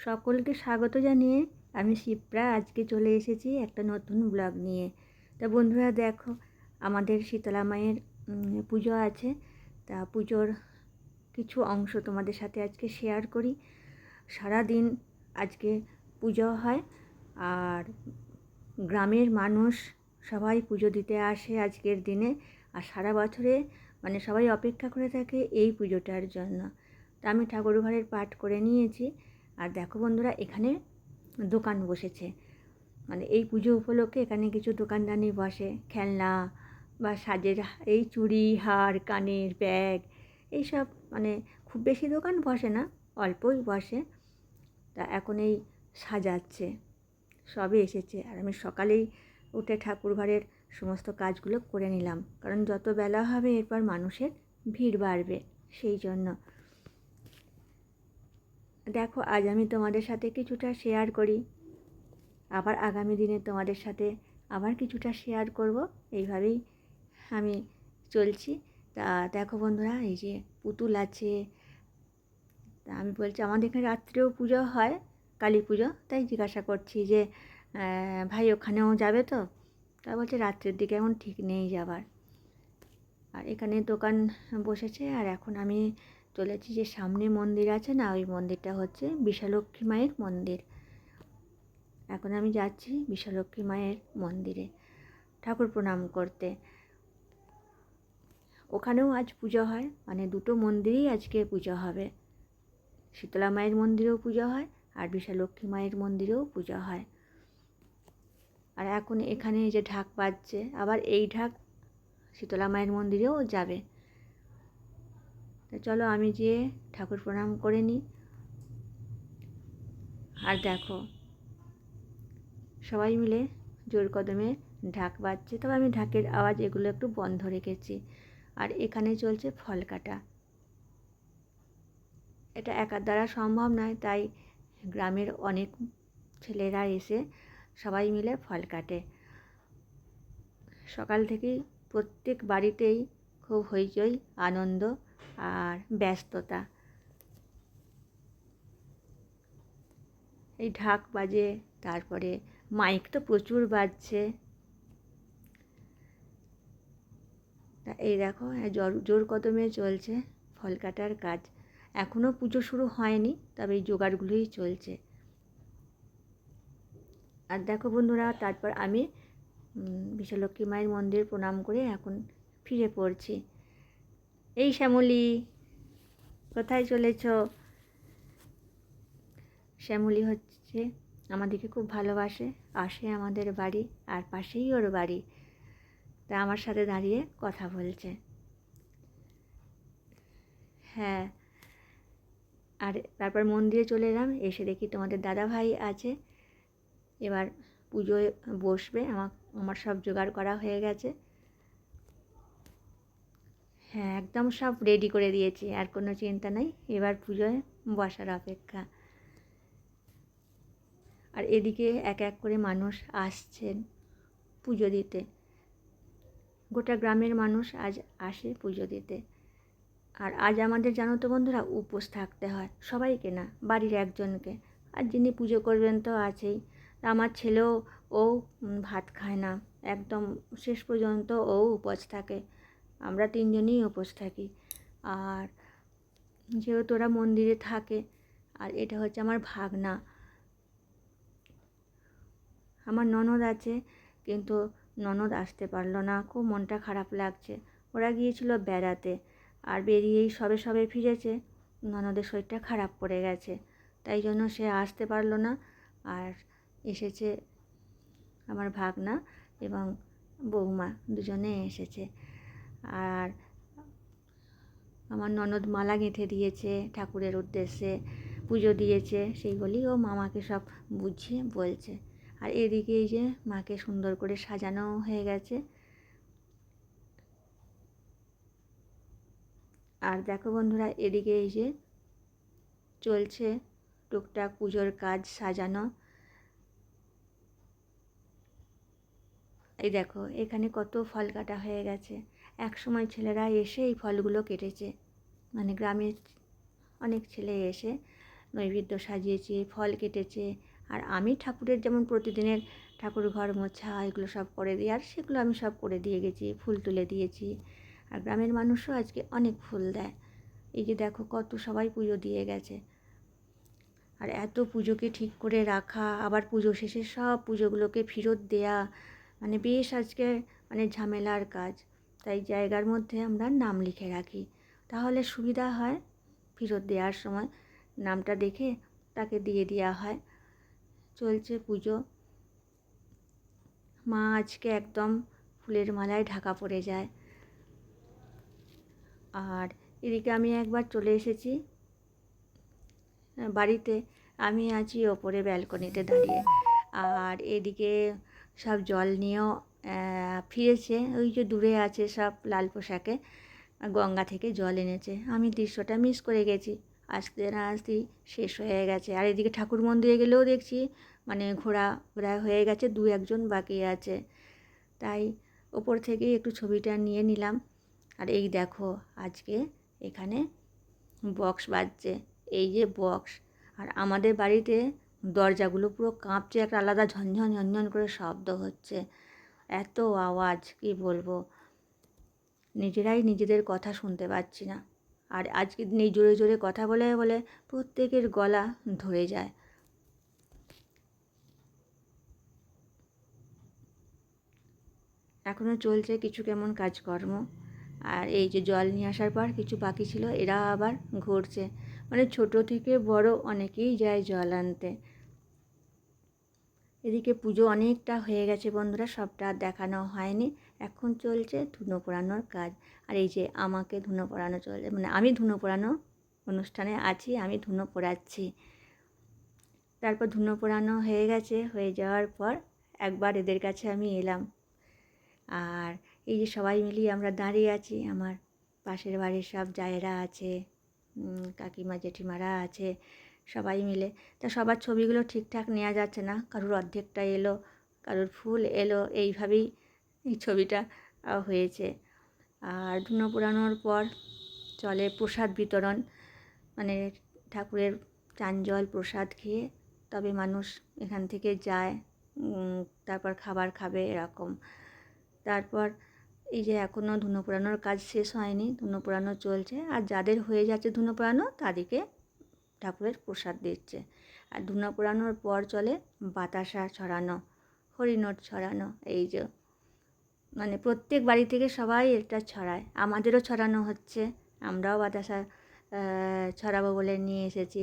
সকলকে স্বাগত জানিয়ে আমি শিপ্রা আজকে চলে এসেছি একটা নতুন ব্লগ নিয়ে। তা বন্ধুরা দেখো, আমাদের শীতলা মায়ের পুজো আছে। তা পুজোর কিছু অংশ তোমাদের সাথে আজকে শেয়ার করি। সারা দিন আজকে পুজো হয় আর গ্রামের মানুষ সবাই পুজো দিতে আসে আজকের দিনে আর সারা বছরে মানে সবাই অপেক্ষা করে থাকে এই পুজোটার জন্য। তা আমি ঠাকুর ঘরের পাঠ করে নিয়েছি। আর দেখো বন্ধুরা, এখানে দোকান বসেছে। মানে এই পুজো উপলক্ষে এখানে কিছু দোকানদানি বসে। খেলনা বা সাজের এই চুড়ি, হার, কানের ব্যাগ, এইসব মানে খুব বেশি দোকান বসে না, অল্পই বসে। তা এখন এই সাজাচ্ছে, সবে এসেছে। আর আমি সকালেই উঠে ঠাকুর ঘরের সমস্ত কাজগুলো করে নিলাম। কারণ যত বেলা হবে এরপর মানুষের ভিড় বাড়বে, সেই জন্য। দেখো, আজ আমি তোমাদের সাথে কিছুটা শেয়ার করি। আবার আগামী দিনে তোমাদের সাথে আবার কিছুটা শেয়ার করব। এইভাবেই আমি চলছি। তা দেখো বন্ধুরা, এই যে পুতুল আছে। তা আমি বলছি, আমাদের এখানে রাত্রেও পুজো হয়, কালী পুজো। তাই জিজ্ঞাসা করছি যে ভাই, ওখানেও যাবে তো? তা বলছে, রাত্রের দিকে এখন ঠিক নেই যাবার। আর এখানে দোকান বসেছে, আর এখন আমি চলেছি যে সামনে মন্দির আছে না, ওই মন্দিরটা হচ্ছে বিশালক্ষী মায়ের মন্দির। এখন আমি যাচ্ছি বিশালক্ষী মায়ের মন্দিরে ঠাকুর প্রণাম করতে। ওখানেও আজ পুজো হয় মানে দুটো মন্দিরেই আজকে পুজো হবে। শীতলা মায়ের মন্দিরেও পুজো হয় আর বিশালক্ষী মায়ের মন্দিরেও পুজো হয়। আর এখন এখানে যে ঢাক বাজছে, আবার এই ঢাক শীতলা মায়ের মন্দিরেও যাবে। তা চলো আমি যেয়ে ঠাকুর প্রণাম করে নিই। আর দেখো, সবাই মিলে জোর কদমে ঢাক বাজছে। তবে আমি ঢাকের আওয়াজ এগুলো একটু বন্ধ রেখেছি। আর এখানে চলছে ফল কাটা। এটা একার দ্বারা সম্ভব নয়, তাই গ্রামের অনেক ছেলেরা এসে সবাই মিলে ফল কাটে। সকাল থেকেই প্রত্যেক বাড়িতেই খুব হইচই আনন্দ আর ব্যস্ততা। এই ঢাক বাজে তারপরে মাইক তো প্রচুর বাজছে। তা এই দেখো জোর জোর কদমে চলছে ফল কাটার কাজ। এখনও পুজো শুরু হয়নি তবে এই জোগাড়গুলোই চলছে। আর দেখো বন্ধুরা তারপর আমি উম, বিশালক্ষী মায়ের মন্দির প্রণাম করে এখন ফিরে পড়ছি। এই শ্যামলি, কোথায় চলেছ? শ্যামলি হচ্ছে আমাদেরকে খুব ভালোবাসে, আসে আমাদের বাড়ি, আর পাশেই ওর বাড়ি। তা আমার সাথে দাঁড়িয়ে কথা বলছে। হ্যাঁ আর তারপর মন্দিরে চলে এলাম, এসে দেখি তোমাদের দাদা ভাই আছে। এবার পুজোয় বসবে, আমার আমার সব জোগাড় করা হয়ে গেছে। হ্যাঁ একদম সব রেডি করে দিয়েছি, আর কোনো চিন্তা নেই। এবার পুজোয় বসার অপেক্ষা। আর এদিকে এক এক করে মানুষ আসছেন পুজো দিতে। গোটা গ্রামের মানুষ আজ আসে পুজো দিতে। আর আজ আমাদের, জানো তো বন্ধুরা, উপোস থাকতে হয়, সবাইকে না, বাড়ির একজনকে। আর যিনি পুজো করবেন তো আছেই। আমার ছেলেও, ও ভাত খায় না, একদম শেষ পর্যন্ত ও উপোস থাকে। আমরা তিনজনই উপোস থাকি। আর যেহেতু ওরা মন্দিরে থাকে, আর এটা হচ্ছে আমার ভাগনা। আমার ননদ আছে, কিন্তু ননদ আসতে পারল না। খুব মনটা খারাপ লাগছে। ওরা গিয়েছিল বেড়াতে, আর বেরিয়েই সবে সবে ফিরেছে। ননদের শরীরটা খারাপ পড়ে গেছে, তাই জন্য সে আসতে পারল না। আর এসেছে আমার ভাগনা এবং বৌমা, দুজনে এসেছে। আর আমার ননদ মালা গেঁথে দিয়েছে ঠাকুরের উদ্দেশ্যে, পুজো দিয়েছে সেইগুলি ও মামাকে সব বুঝিয়ে বলছে। আর এদিকে এই যে মাকে সুন্দর করে সাজানো হয়ে গেছে। আর দেখো বন্ধুরা, এদিকে এই যে চলছে টুকটাক পুজোর কাজ সাজানো। এই দেখো, এখানে কত ফল কাটা হয়ে গেছে। এক সময় ছেলেরা এসে এই ফলগুলো কেটেছে। মানে গ্রামের অনেক ছেলে এসে নৈবেদ্য সাজিয়েছে, ফল কেটেছে। আর আমি ঠাকুরের যেমন প্রতিদিনের ঠাকুর ঘর মোছা এগুলো সব করে দিই, আর সেগুলো আমি সব করে দিয়ে গেছি, ফুল তুলে দিয়েছি। আর গ্রামের মানুষও আজকে অনেক ফুল দেয়। এই যে দেখো কত সবাই পুজো দিয়ে গেছে। আর এত পুজোকে ঠিক করে রাখা, আবার পুজো শেষে সব পুজোগুলোকে ফেরত দেয়া মানে বেশ আজকে মানে ঝামেলার কাজ। তাই জায়গার মধ্যে আমরা নাম লিখে রাখি। তাহলে সুবিধা হয় ফেরত দেওয়ার সময়। নামটা দেখে তাকে দিয়ে দেওয়া হয়। চলছে পুজো। মা আজকে একদম ফুলের মালায় ঢাকা পড়ে যায়। আর এদিকে আমি একবার চলে এসেছি। বাড়িতে আমি আছি ওপরে ব্যালকনিতে দাঁড়িয়ে। আর এদিকে সব জল নিয়েও ফিরেছে। ওই যে দূরে আছে সব লাল পোশাকে। গঙ্গা থেকে জল এনেছে। আমি দৃশ্যটা মিস করে গেছি। আসতে না আসতেই শেষ হয়ে গেছে। আর এদিকে ঠাকুর মন্দিরে গেলেও দেখছি মানে ঘোরা ঘোরা হয়ে গেছে, দু একজন বাকি আছে। তাই ওপর থেকে একটু ছবিটা নিয়ে নিলাম। আর এই দেখো, আজকে এখানে বক্স বাজছে। এই যে বক্স। আর আমাদের বাড়িতে দরজাগুলো পুরো কাঁপছে, একটা আলাদা ঝনঝন ঝনঝন করে শব্দ হচ্ছে। এত আওয়াজ, কি বলব? নিজেরাই নিজেদের কথা শুনতে পাচ্ছি না। আর আজকে নেই জোরে জোরে কথা বলে বলে প্রত্যেকের গলা ধরে যায়। এখনও চলছে কিছু কেমন কাজকর্ম। আর এই যে জল নিয়ে আসার পর কিছু বাকি ছিল, এরা আবার ঘুরছে। মানে ছোট থেকে বড় অনেকেই যায় জল আনতে। এদিকে পুজো অনেকটা হয়ে গেছে বন্ধুরা, সবটা দেখানো হয়নি। এখন চলছে ধুনো পোড়ানোর কাজ। আর এই যে আমাকে ধুনো পোড়ানো চলছে মানে আমি ধুনো পোড়ানো অনুষ্ঠানে আছি, আমি ধুনো পোড়াচ্ছি। তারপর ধুনো পোড়ানো হয়ে গেছে, হয়ে যাওয়ার পর একবার এদের কাছে আমি এলাম। আর এই যে সবাই মিলিয়ে আমরা দাঁড়িয়ে আছি, আমার পাশের বাড়ির সব জায়েরা আছে কাকিমা, জেঠিমারা আছে সবাই মিলে। তা সবার ছবিগুলো ঠিকঠাক নেওয়া যাচ্ছে না। কারোর অর্ধেকটা এলো, কারোর ফুল এলো, এইভাবেই এই ছবিটা হয়েছে। আর ধুনো পোড়ানোর পর চলে প্রসাদ বিতরণ। মানে ঠাকুরের চান জল প্রসাদ খেয়ে তবে মানুষ এখান থেকে যায় তারপর খাবার খাবে এরকম। তারপর এই যে এখনও ধুনো পোড়ানোর কাজ শেষ হয়নি, ধুনো পোড়ানো চলছে। আর যাদের হয়ে যাচ্ছে ধুনো পোড়ানো, তাদেরকে ঠাকুরের প্রসাদ দিচ্ছে। আর ধুনা পোড়ানোর পর চলে বাতাসা ছড়ানো, হরিণট ছড়ানো, এই যে মানে প্রত্যেক বাড়ি থেকে সবাই এটা ছড়ায়। আমাদেরও ছড়ানো হচ্ছে, আমরাও বাতাসা ছড়াবো বলে নিয়ে এসেছি।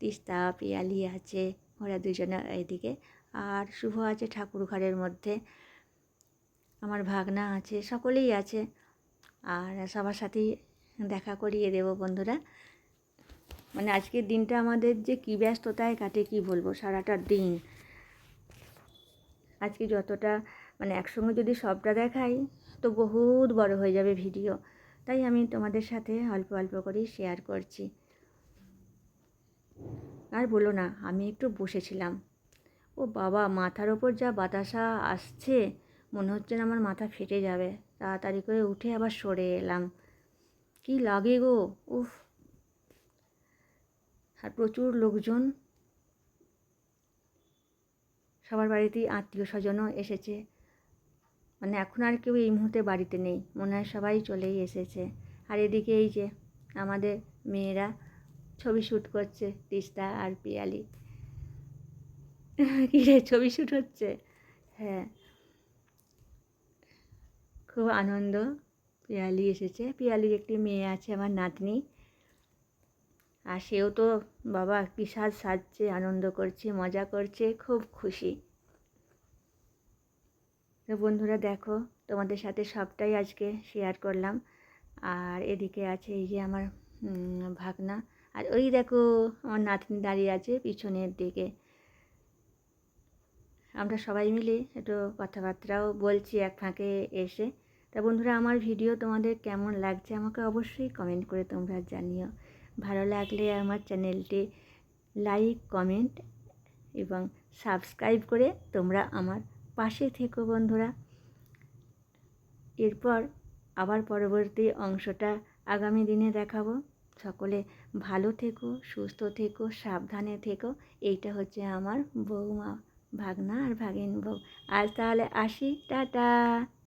তিস্তা, পিয়ালি আছে, ওরা দুজনে এইদিকে। আর শুভ আছে ঠাকুর ঘরের মধ্যে, আমার ভাগনা আছে, সকলেই আছে। আর সবার সাথেই দেখা করিয়ে দেবো বন্ধুরা। মানে আজকের দিনটা আমাদের যে কী ব্যস্ততায় কাটে কি বলব, সারাটা দিন। আজকে যতটা মানে একসঙ্গে যদি সবটা দেখাই, তো বহুত বড় হয়ে যাবে ভিডিও। তাই আমি তোমাদের সাথে অল্প অল্প করেই শেয়ার করছি। আর বলো না, আমি একটু বসেছিলাম। ও বাবা, মাথার ওপর যা বাতাসা আসছে, মনে হচ্ছে না আমার মাথা ফেটে যাবে। তাড়াতাড়ি করে উঠে আবার সরে এলাম। কি লাগে গো, উফ। আর প্রচুর লোকজন সবার বাড়িতেই আত্মীয় স্বজনও এসেছে। মানে এখন আর কেউ এই মুহূর্তে বাড়িতে নেই। মনে হয় সবাই চলেই এসেছে। আর এদিকে এই যে আমাদের মেয়েরা ছবি শ্যুট করছে, তিস্তা আর পিয়ালি। কী রে, ছবি শ্যুট হচ্ছে? হ্যাঁ। খুব আনন্দ। পিয়ালি এসেছে। পিয়ালির একটি মেয়ে আছে, আমার নাতনি। আর সেও তো বাবা কী সাজ সাজছে, আনন্দ করছে, মজা করছে, খুব খুশি। তো বন্ধুরা দেখো, তোমাদের সাথে সবটাই আজকে শেয়ার করলাম। আর এদিকে আছে এই যে আমার ভাগনা। আর ওই দেখো, আমার নাতনি দাঁড়িয়ে আছে পিছনের দিকে। আমরা সবাই মিলে একটু কথাবার্তাও বলছি এক ফাঁকে এসে। তা বন্ধুরা, আমার ভিডিও তোমাদের কেমন লাগছে আমাকে অবশ্যই কমেন্ট করে তোমরা জানিও। ভালো লাগলে আমার চ্যানেলটি লাইক, কমেন্ট এবং সাবস্ক্রাইব করে তোমরা আমার পাশে থেকো বন্ধুরা। এরপর আবার পরবর্তী অংশটা আগামী দিনে দেখাবো। সকলে ভালো থেকো, সুস্থ থেকো, সাবধানে থেকো। এইটা হচ্ছে আমার বৌমা, ভাগনা আর ভাগিন বউ। আজ তাহলে আসি, টাটা।